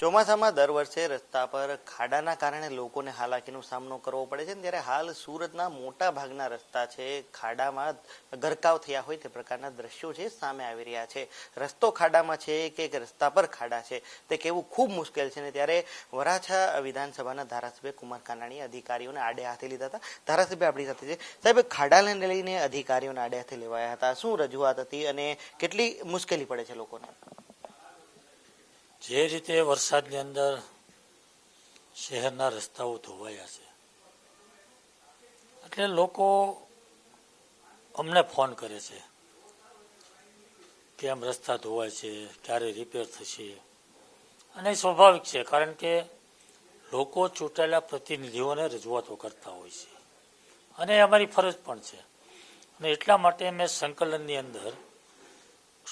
ચોમાસામાં દર વર્ષે રસ્તા પર ખાડાના કારણે લોકોને હાલાકીનો સામનો કરવો પડે છે ત્યારે હાલ સુરતના મોટા ભાગના રસ્તા છે, ખાડામાં ગરકાવ થયા હોય તે પ્રકારના દ્રશ્યો છે, સામે આવી રહ્યા છે. રસ્તો ખાડામાં છે કે રસ્તા પર ખાડા છે. તે કહેવું ખૂબ મુશ્કેલ છે ને ત્યારે વરાછા વિધાનસભાના ધારાસભ્ય કુમાર કાનાણીએ અધિકારીઓને આડે હાથે લીધા હતા. ધારાસભ્ય આપણી સાથે છે. સાહેબ, ખાડાને લઈને અધિકારીઓને આડે હાથે લેવાયા હતા. શું રજૂઆત હતી અને કેટલી મુશ્કેલી પડે છે લોકોને? જે રીતે વરસાદની અંદર શહેરના રસ્તાઓ ધોવાયા છે. એટલે લોકો અમને ફોન કરે છે કેમ રસ્તા ધોવાય છે, ક્યારે રિપેર થશે? અને સ્વાભાવિક છે, કારણ કે લોકો ચૂંટાયેલા પ્રતિનિધિઓને રજૂઆતો કરતા હોય છે. અને અમારી ફરજ પણ છે. અને એટલા માટે મેં સંકલનની અંદર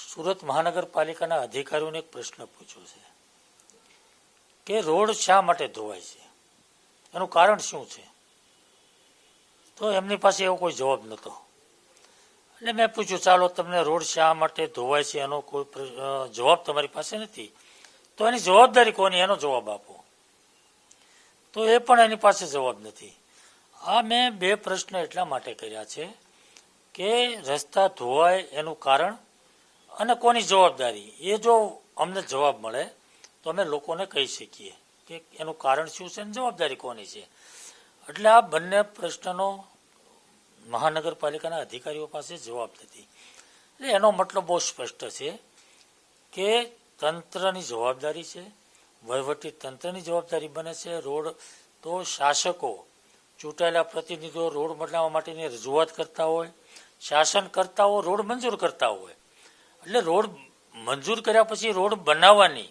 સુરત મહાનગરપાલિકાના અધિકારીઓને એક પ્રશ્ન પૂછ્યો છે કે રોડ શા માટે ધોવાય છે? એનું કારણ શું છે? તો એમની પાસે એવો કોઈ જવાબ નહોતો. એટલે મેં પૂછ્યું, ચાલો તમને રોડ શા માટે ધોવાય છે એનો કોઈ જવાબ તમારી પાસે નથી. તો એની જવાબદારી કોની? એનો જવાબ આપો. તો એ પણ એની પાસે જવાબ નથી. આ મેં બે પ્રશ્ન એટલા માટે કર્યા છે કે રસ્તા ધોવાય એનું કારણ અને કોની જવાબદારી? એ જો અમને જવાબ મળે, તો અમે લોકોને કહી શકીએ કે એનું કારણ શું છે અને જવાબદારી કોની છે. એટલે આ બંને પ્રશ્નનો મહાનગરપાલિકાના અધિકારીઓ પાસે જવાબ નથી. એટલે એનો મતલબ બહુ સ્પષ્ટ છે કે તંત્રની જવાબદારી છે, વહીવટી તંત્રની જવાબદારી બને છે. રોડ તો શાસકો ચૂંટાયેલા પ્રતિનિધિઓ રોડ બદલાવવા માટેની રજૂઆત કરતા હોય શાસન કરતાઓ રોડ મંજૂર કરતા હોય. એટલે રોડ મંજૂર કર્યા પછી રોડ બનાવવાની,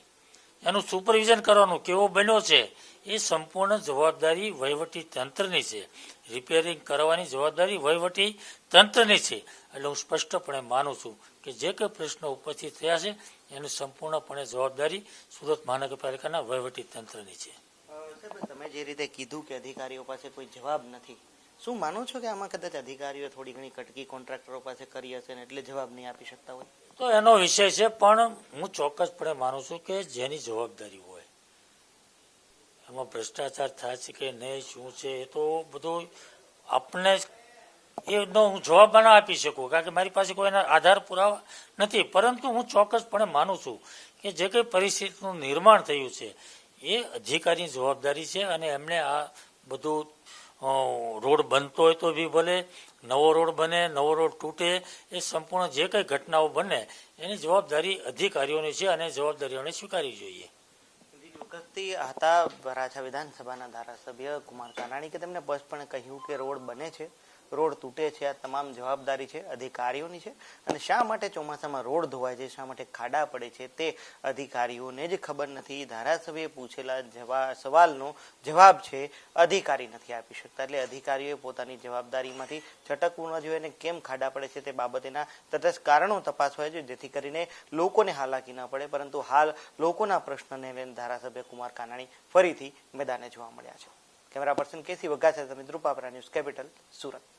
એનું સુપરવિઝન કરવાનું કેવો બન્યો છે, એ સંપૂર્ણ જવાબદારી વહીવટી તંત્રની છે. રિપેરિંગ કરવાની જવાબદારી વહીવટી તંત્રની છે. એટલે હું સ્પષ્ટપણે માનું છું કે જે કંઈ પ્રશ્નો ઉપસ્થિત થયા છે, એની સંપૂર્ણપણે જવાબદારી સુરત મહાનગરપાલિકાના વહીવટી તંત્રની છે. તમે જે રીતે કીધું કે અધિકારીઓ પાસે કોઈ જવાબ નથી, શું માનો છો કે આમાં કદાચ અધિકારીઓ થોડી ઘણી કટકી કોન્ટ્રાક્ટરો પાસે કરી હશે એટલે જવાબ નહીં આપી શકતા હોય? તો એનો વિષય છે, પણ હું ચોક્કસપણે માનું છું કે જેની જવાબદારી હોય. એમાં ભ્રષ્ટાચાર થાય છે કે નહીં, શું છે, એ તો બધું આપણે એનો હું જવાબ ના આપી શકું, કારણ કે મારી પાસે કોઈ એના આધાર પુરાવા નથી. પરંતુ હું ચોક્કસપણે માનું છું કે જે કંઈ પરિસ્થિતિનું નિર્માણ થયું છે, એ અધિકારીની જવાબદારી છે અને એમણે આ બધું રોડ બનતો હોય તો બી ભલે, નવો રોડ બને, નવો રોડ તૂટે, એ સંપૂર્ણ જે કંઈ ઘટનાઓ બને, એની જવાબદારી અધિકારીઓની છે અને જવાબદારીઓને સ્વીકારવી જોઈએ. બીજી વખતથી હતા રાજા વિધાનસભાના ધારાસભ્ય કુમાર કાનાણી કે તેમને સ્પષ્ટપણે કહ્યું કે રોડ બને છે. રોડ તૂટે છે, આ તમામ જવાબદારી છે, અધિકારીઓની છે. અને શા માટે ચોમાસામાં રોડ ધોવાય છે, શા માટે ખાડા પડે છે, તે અધિકારીઓને જ ખબર નથી. ધારાસભ્યએ પૂછેલા સવાલનો જવાબ છે, અધિકારી નથી આપી શકતા. એટલે અધિકારીઓએ પોતાની જવાબદારીમાંથી છટકવું ન જોઈએ અને કેમ ખાડા પડે છે તે બાબતેના તટસ્થ કારણો તપાસવા જોઈએ, જેથી કરીને લોકોને હાલાકી ન પડે. પરંતુ હાલ લોકોના પ્રશ્નને લઈને ધારાસભ્ય કુમાર કાનાણી ફરીથી મેદાને જોવા મળ્યા છે. કેમેરા પર્સન કેસી વઘા સાથે મિત્રો પાપરા ન્યૂઝ કેપિટલ સુરત.